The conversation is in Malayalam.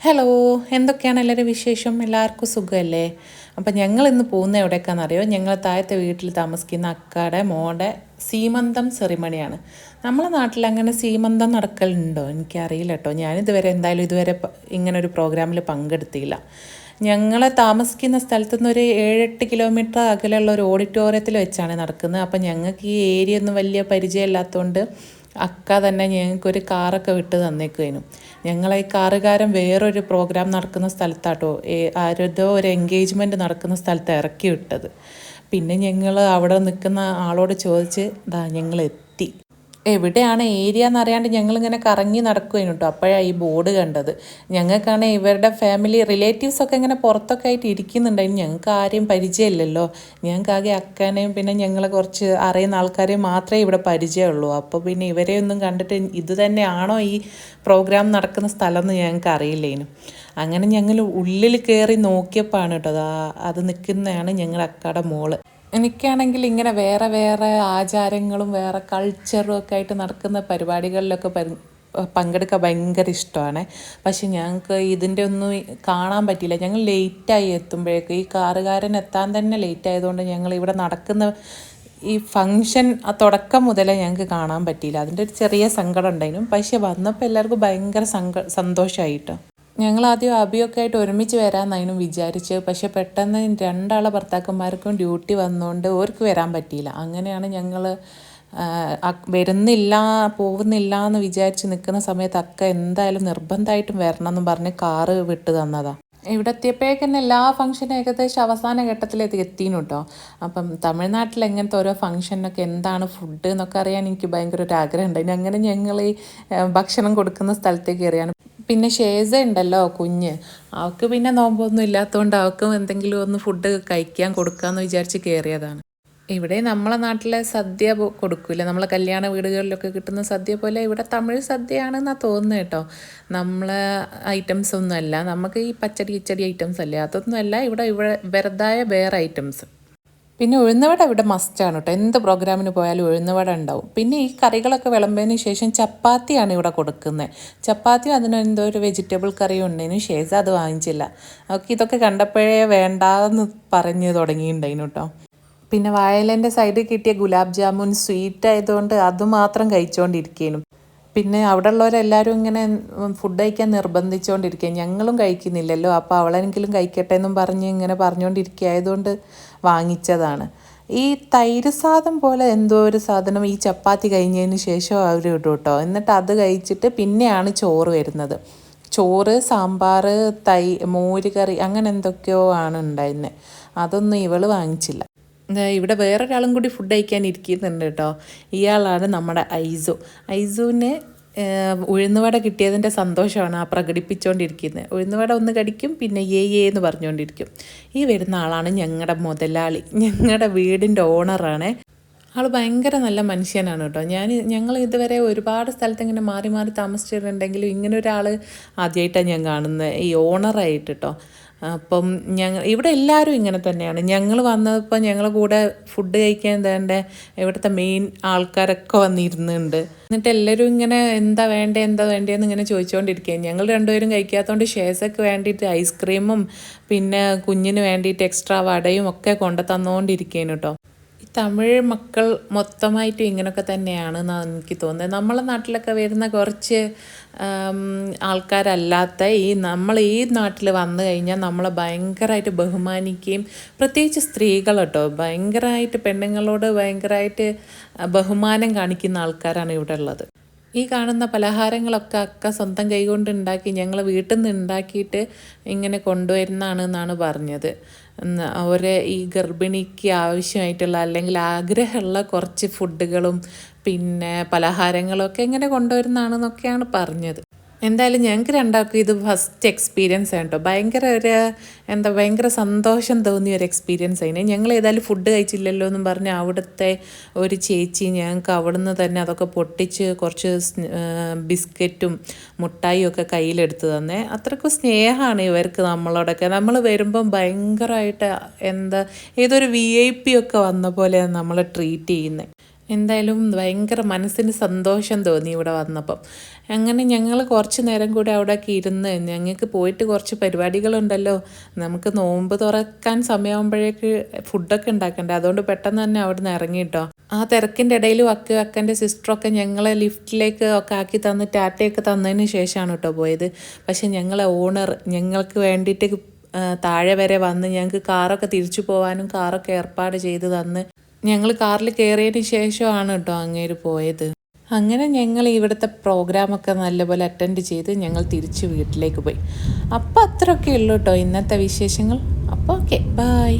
ഹലോ എന്തൊക്കെയാണ് എല്ലാവരും വിശേഷം? എല്ലാവർക്കും സുഖമല്ലേ? അപ്പം ഞങ്ങൾ ഇന്ന് പോകുന്ന എവിടേക്കാണെന്ന് അറിയോ? ഞങ്ങൾ താഴത്തെ വീട്ടിൽ താമസിക്കുന്ന അക്കാടെ മോടെ സീമന്തം സെറിമണിയാണ് നമ്മളെ നാട്ടിൽ അങ്ങനെ സീമന്തം നടക്കലുണ്ടോ? എനിക്കറിയില്ല കേട്ടോ. ഞാനിതുവരെ എന്തായാലും ഇതുവരെ ഇങ്ങനെ ഒരു പ്രോഗ്രാമിൽ പങ്കെടുത്തില്ല ഞങ്ങളെ താമസിക്കുന്ന സ്ഥലത്തു നിന്ന് ഒരു ഏഴെട്ട് കിലോമീറ്റർ അകലെയുള്ള ഒരു ഓഡിറ്റോറിയത്തിൽ വെച്ചാണ് നടക്കുന്നത്. അപ്പം ഞങ്ങൾക്ക് ഈ ഏരിയ ഒന്നും വലിയ പരിചയമില്ലാത്തതുകൊണ്ട് അക്ക തന്നെ ഞങ്ങൾക്കൊരു കാറൊക്കെ വിട്ട് തന്നേക്കുവേനും ഞങ്ങളെ ഈ കാറുകാരൻ വേറൊരു പ്രോഗ്രാം നടക്കുന്ന സ്ഥലത്താട്ടോ ആരതോ ഒരു എൻഗേജ്മെന്റ് നടക്കുന്ന സ്ഥലത്ത് ഇറക്കി വിട്ടത്. പിന്നെ ഞങ്ങൾ അവിടെ നിൽക്കുന്ന ആളോട് ചോദിച്ച് ദാ ഞങ്ങൾ എത്തി എവിടെയാണ് ഏരിയ എന്നറിയാണ്ട് ഞങ്ങളിങ്ങനെ കറങ്ങി നടക്കുകയാണ് കേട്ടോ. അപ്പോഴാണ് ഈ ബോർഡ് കണ്ടത്. ഞങ്ങൾക്കാണ് ഇവരുടെ ഫാമിലി റിലേറ്റീവ്സൊക്കെ ഇങ്ങനെ പുറത്തൊക്കെ ആയിട്ട് ഇരിക്കുന്നുണ്ടായിരുന്നു ഞങ്ങൾക്ക് ആരെയും പരിചയമില്ലല്ലോ. ഞങ്ങൾക്ക് ആകെ അക്കാനെയും പിന്നെ ഞങ്ങളെ കുറച്ച് അറിയുന്ന ആൾക്കാരെയും മാത്രമേ ഇവിടെ പരിചയമുള്ളൂ. അപ്പോൾ പിന്നെ ഇവരെ ഒന്നും കണ്ടിട്ട് ഇത് തന്നെയാണോ ഈ പ്രോഗ്രാം നടക്കുന്ന സ്ഥലം എന്ന് ഞങ്ങൾക്ക് അറിയില്ലേനു. അങ്ങനെ ഞങ്ങൾ ഉള്ളിൽ കയറി നോക്കിയപ്പോഴാണ് കേട്ടോ. അത് അത് നിൽക്കുന്നതാണ് ഞങ്ങളുടെ അക്കയുടെ മോൾ. എനിക്കാണെങ്കിൽ ഇങ്ങനെ വേറെ വേറെ ആചാരങ്ങളും വേറെ കൾച്ചറും ഒക്കെ ആയിട്ട് നടക്കുന്ന പരിപാടികളിലൊക്കെ പരി പങ്കെടുക്കാൻ ഭയങ്കര ഇഷ്ടമാണ്. പക്ഷെ ഞങ്ങൾക്ക് ഇതിന്റെ ഒന്നും കാണാൻ പറ്റിയില്ല. ഞങ്ങൾ ലേറ്റായി എത്തുമ്പോഴേക്കും ഈ കാറുകാരൻ എത്താൻ തന്നെ ലേറ്റ് ആയതുകൊണ്ട് ഞങ്ങൾ ഇവിടെ നടക്കുന്ന ഈ ഫങ്ഷൻ ആ തുടക്കം മുതലേ ഞങ്ങൾക്ക് കാണാൻ പറ്റിയില്ല. അതിന്റെ ഒരു ചെറിയ സങ്കടം ഉണ്ടായിരുന്നു. പക്ഷെ വന്നപ്പോൾ എല്ലാവർക്കും ഭയങ്കര സങ്ക സന്തോഷമായിട്ടോ ഞങ്ങൾ ആദ്യം അഭിയൊക്കെ ആയിട്ട് ഒരുമിച്ച് വരാമെന്നായിരുന്നു വിചാരിച്ച്. പക്ഷെ പെട്ടെന്ന് രണ്ടാളെ ഭർത്താക്കന്മാർക്കും ഡ്യൂട്ടി വന്നുകൊണ്ട് ഓർക്ക് വരാൻ പറ്റിയില്ല. അങ്ങനെയാണ് ഞങ്ങൾ വരുന്നില്ല പോകുന്നില്ല എന്ന് വിചാരിച്ച് നിൽക്കുന്ന സമയത്ത് അക്ക എന്തായാലും നിർബന്ധമായിട്ടും വരണം പറഞ്ഞ് കാറ് വിട്ടു തന്നതാ. ഇവിടെ തന്നെ എല്ലാ ഫംഗ്ഷനും ഏകദേശം അവസാന ഘട്ടത്തിലെത്തി എത്തിനു കേട്ടോ. അപ്പം തമിഴ്നാട്ടിൽ എങ്ങനത്തെ ഓരോ ഫംഗ്ഷനൊക്കെ എന്താണ് ഫുഡ് എന്നൊക്കെ അറിയാൻ എനിക്ക് ഭയങ്കര ഒരു ആഗ്രഹം ഉണ്ടായിരുന്നു അങ്ങനെ ഞങ്ങൾ ഈ ഭക്ഷണം കൊടുക്കുന്ന സ്ഥലത്തേക്ക് കയറിയാണ്. പിന്നെ ഷേസ ഉണ്ടല്ലോ കുഞ്ഞ്. അവൾക്ക് പിന്നെ നോമ്പൊന്നും ഇല്ലാത്തതുകൊണ്ട് അവൾക്കും എന്തെങ്കിലും ഒന്ന് ഫുഡ് കഴിക്കാൻ കൊടുക്കാമെന്ന് വിചാരിച്ച് കയറിയതാണ് ഇവിടെ നമ്മളെ നാട്ടിലെ സദ്യ കൊടുക്കില്ല കൊടുക്കൂല. നമ്മളെ കല്യാണ വീടുകളിലൊക്കെ കിട്ടുന്ന സദ്യ പോലെ ഇവിടെ തമിഴ് സദ്യയാണെന്നാണ് തോന്നുന്നത് കേട്ടോ. നമ്മളെ ഐറ്റംസ് ഒന്നും അല്ല നമുക്ക് ഈ പച്ചടി കിച്ചടി ഐറ്റംസ് അല്ലേ? അതൊന്നും അല്ല ഇവിടെ ഇവിടെ വെറുതായ വേറെ ഐറ്റംസ് പിന്നെ ഉഴുന്നവട ഇവിടെ മസ്റ്റാണ് കേട്ടോ എന്ത് പ്രോഗ്രാമിന് പോയാലും ഉഴുന്നവട ഉണ്ടാവും. പിന്നെ ഈ കറികളൊക്കെ വിളമ്പതിന് ശേഷം ചപ്പാത്തിയാണ് ഇവിടെ കൊടുക്കുന്നത്. ചപ്പാത്തിയും അതിന് എന്തോ ഒരു വെജിറ്റബിൾ കറി ഉണ്ടതിന് ശേഷം അത് വാങ്ങിച്ചില്ല. അവർക്ക് ഇതൊക്കെ കണ്ടപ്പോഴേ വേണ്ടാന്ന് പറഞ്ഞ് തുടങ്ങിയിട്ടുണ്ടായിരുന്നു കേട്ടോ പിന്നെ വയലിന്റെ സൈഡിൽ കിട്ടിയ ഗുലാബ് ജാമുൻ സ്വീറ്റ് ആയതുകൊണ്ട് അതുമാത്രം കഴിച്ചുകൊണ്ടിരിക്കേനും പിന്നെ അവിടെ ഉള്ളവരെല്ലാവരും ഇങ്ങനെ ഫുഡ് കഴിക്കാൻ നിർബന്ധിച്ചുകൊണ്ടിരിക്കുക ഞങ്ങളും കഴിക്കുന്നില്ലല്ലോ. അപ്പോൾ അവളെങ്കിലും കഴിക്കട്ടെ എന്നും പറഞ്ഞ് ഇങ്ങനെ പറഞ്ഞുകൊണ്ടിരിക്കുകയായതുകൊണ്ട് വാങ്ങിച്ചതാണ്. ഈ തൈര് സാധനം പോലെ എന്തോ ഒരു സാധനം ഈ ചപ്പാത്തി കഴിഞ്ഞതിന് ശേഷം അവർ ഇടും കേട്ടോ. എന്നിട്ട് അത് കഴിച്ചിട്ട് പിന്നെയാണ് ചോറ് വരുന്നത്. ചോറ് സാമ്പാർ തൈ മോര് കറി അങ്ങനെ എന്തൊക്കെയോ ആണ് ഉണ്ടായിരുന്നത് അതൊന്നും ഇവൾ വാങ്ങിച്ചില്ല. ഇവിടെ വേറൊരാളും കൂടി ഫുഡ് കഴിക്കാൻ ഇരിക്കുന്നുണ്ട് കേട്ടോ. ഇയാളാണ് നമ്മുടെ ഐസു. ഐസുവിന് ഉഴുന്നുവട കിട്ടിയതിന്റെ സന്തോഷമാണ് ആ പ്രകടിപ്പിച്ചുകൊണ്ടിരിക്കുന്നത് ഉഴുന്നുവട ഒന്ന് കടിക്കും പിന്നെ ഏ ഏ എന്ന് പറഞ്ഞുകൊണ്ടിരിക്കും ഈ വരുന്ന ആളാണ് ഞങ്ങളുടെ മുതലാളി. ഞങ്ങളുടെ വീടിന്റെ ഓണറാണ് ആൾ ഭയങ്കര നല്ല മനുഷ്യനാണ് കേട്ടോ. ഞാൻ ഞങ്ങൾ ഇതുവരെ ഒരുപാട് സ്ഥലത്ത് ഇങ്ങനെ മാറി മാറി താമസിച്ചിട്ടുണ്ടെങ്കിലും ഇങ്ങനെ ഒരാൾ ആദ്യമായിട്ടാണ് ഞാൻ കാണുന്നത് ഈ ഓണറായിട്ട് കേട്ടോ. അപ്പം ഞങ്ങൾ ഇവിടെ എല്ലാവരും ഇങ്ങനെ തന്നെയാണ്. ഞങ്ങൾ വന്നപ്പോൾ ഞങ്ങൾ കൂടെ ഫുഡ് കഴിക്കാൻ തേണ്ട ഇവിടുത്തെ മെയിൻ ആൾക്കാരൊക്കെ വന്നിരുന്നുണ്ട്. എന്നിട്ട് എല്ലാവരും ഇങ്ങനെ എന്താ വേണ്ടേ എന്താ വേണ്ടേന്ന് ഇങ്ങനെ ചോദിച്ചുകൊണ്ടിരിക്കുകയും ഞങ്ങൾ രണ്ടുപേരും കഴിക്കാത്തതുകൊണ്ട് ഷേസൊക്കെ വേണ്ടിയിട്ട് ഐസ്ക്രീമും പിന്നെ കുഞ്ഞിന് വേണ്ടിയിട്ട് എക്സ്ട്രാ വടയും ഒക്കെ കൊണ്ടു തന്നുകൊണ്ടിരിക്കുകയാണ് കേട്ടോ തമിഴ് മക്കൾ മൊത്തമായിട്ടും ഇങ്ങനെയൊക്കെ തന്നെയാണ് എന്നാണ് എനിക്ക് തോന്നുന്നത്. നമ്മളെ നാട്ടിലൊക്കെ വരുന്ന കുറച്ച് ആൾക്കാരല്ലാത്ത ഈ നമ്മൾ ഈ നാട്ടിൽ വന്നു കഴിഞ്ഞാൽ നമ്മളെ ഭയങ്കരമായിട്ട് ബഹുമാനിക്കുകയും പ്രത്യേകിച്ച് സ്ത്രീകൾ കേട്ടോ ഭയങ്കരമായിട്ട് പെണ്ണുങ്ങളോട് ഭയങ്കരമായിട്ട് ബഹുമാനം കാണിക്കുന്ന ആൾക്കാരാണ് ഇവിടെ ഉള്ളത്. ഈ കാണുന്ന പലഹാരങ്ങളൊക്കെ അക്ക സ്വന്തം കൈകൊണ്ട് ഉണ്ടാക്കി ഞങ്ങൾ വീട്ടിൽ നിന്ന് ഉണ്ടാക്കിയിട്ട് ഇങ്ങനെ കൊണ്ടുവരുന്നതാണ് എന്നാണ് പറഞ്ഞത്. അവരെ ഈ ഗർഭിണിക്ക് ആവശ്യമായിട്ടുള്ള അല്ലെങ്കിൽ ആഗ്രഹമുള്ള കുറച്ച് ഫുഡുകളും പിന്നെ പലഹാരങ്ങളൊക്കെ എങ്ങനെ കൊണ്ടുവരുന്നതാണെന്നൊക്കെയാണ് പറഞ്ഞത്. എന്തായാലും ഞങ്ങൾക്ക് രണ്ടാൾക്കും ഇത് ഫസ്റ്റ് എക്സ്പീരിയൻസ് ആണ് കേട്ടോ ഭയങ്കര ഒരു എന്താ ഭയങ്കര സന്തോഷം തോന്നിയ ഒരു എക്സ്പീരിയൻസ് ആയിന്. ഞങ്ങൾ ഏതായാലും ഫുഡ് കഴിച്ചില്ലല്ലോ എന്നും പറഞ്ഞ് അവിടുത്തെ ഒരു ചേച്ചി ഞങ്ങൾക്ക് അവിടുന്ന് തന്നെ അതൊക്കെ പൊട്ടിച്ച് കുറച്ച് ബിസ്ക്കറ്റും മുട്ടായും ഒക്കെ കയ്യിലെടുത്ത് തന്നെ. അത്രക്കും സ്നേഹമാണ് ഇവർക്ക് നമ്മളോടൊക്കെ. നമ്മൾ വരുമ്പം ഭയങ്കരമായിട്ട് എന്താ ഏതൊരു വി ഐ പി ഒക്കെ വന്ന പോലെയാണ് നമ്മളെ ട്രീറ്റ് ചെയ്യുന്നത് എന്തായാലും ഭയങ്കര മനസ്സിന് സന്തോഷം തോന്നി ഇവിടെ വന്നപ്പം. അങ്ങനെ ഞങ്ങൾ കുറച്ച് നേരം കൂടി അവിടെയൊക്കെ ഇരുന്ന് ഞങ്ങൾക്ക് പോയിട്ട് കുറച്ച് പരിപാടികളുണ്ടല്ലോ. നമുക്ക് നോമ്പ് തുറക്കാൻ സമയമാകുമ്പോഴേക്ക് ഫുഡൊക്കെ ഉണ്ടാക്കണ്ടേ? അതുകൊണ്ട് പെട്ടെന്ന് തന്നെ അവിടെ നിന്ന് ഇറങ്ങിയിട്ടോ ആ തിരക്കിന്റെ ഇടയിൽ വക്ക് അക്കന്റെ സിസ്റ്ററൊക്കെ ഞങ്ങളെ ലിഫ്റ്റിലേക്ക് ഒക്കെ ആക്കി തന്ന് ടാറ്റയൊക്കെ തന്നതിന് ശേഷമാണ് കേട്ടോ പോയത്. പക്ഷെ ഞങ്ങളെ ഓണർ ഞങ്ങൾക്ക് വേണ്ടിയിട്ട് താഴെ വരെ വന്ന് ഞങ്ങൾക്ക് കാറൊക്കെ തിരിച്ചു പോകാനും കാറൊക്കെ ഏർപ്പാട് ചെയ്ത് തന്ന് ഞങ്ങൾ കാറിൽ കയറിയതിന് ശേഷമാണ് കേട്ടോ അങ്ങേര് പോയത്. അങ്ങനെ ഞങ്ങൾ ഇവിടുത്തെ പ്രോഗ്രാമൊക്കെ നല്ലപോലെ അറ്റൻഡ് ചെയ്ത് ഞങ്ങൾ തിരിച്ച് വീട്ടിലേക്ക് പോയി. അപ്പോൾ അത്രയൊക്കെ ഉള്ളൂ കേട്ടോ ഇന്നത്തെ വിശേഷങ്ങൾ. അപ്പോൾ ഓക്കെ ബായ്